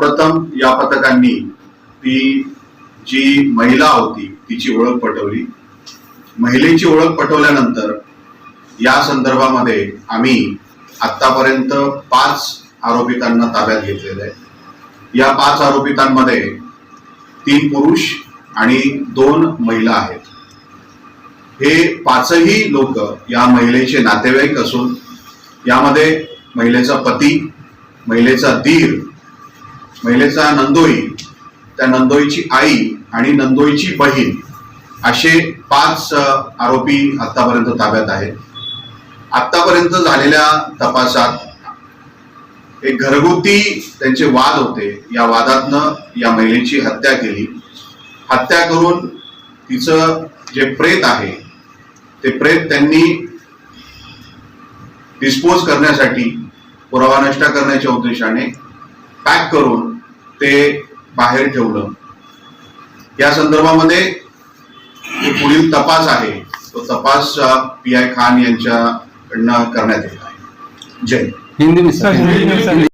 सर्वप्रथम या पथकांनी ती जी महिला होती तिची ओळख पटवली. महिलेची ओळख पटवल्यानंतर या संदर्भामध्ये आम्ही आतापर्यंत पाच आरोपितांना ताब्यात घेतलेलं आहे. या पाच आरोपितांमध्ये तीन पुरुष आणि दोन महिला आहेत. हे पाचही लोक या महिलेचे नातेवाईक असून यामध्ये महिलेचा पती महिलेचा दीर महिलेचा नंदोई त्या नंदोईची आई आणि नंदोईची बहीण असे पाच आरोपी आतापर्यंत ताब्यात आहेत. आतापर्यंत झालेल्या तपासात एक घरगुती त्यांचे वाद होते. या वादातनं या महिलेची हत्या केली. हत्या करून तिचं जे प्रेत आहे ते प्रेत त्यांनी डिस्पोज करण्यासाठी पुरावा नष्ट करण्याच्या उद्देशाने पॅक करून ते बाहेर ठेवलं. या संदर्भामध्ये जो पुढील तपास आहे. तो तपास पी आय खान यांच्याकडनं करण्यात येत आहे. जय. हिंद.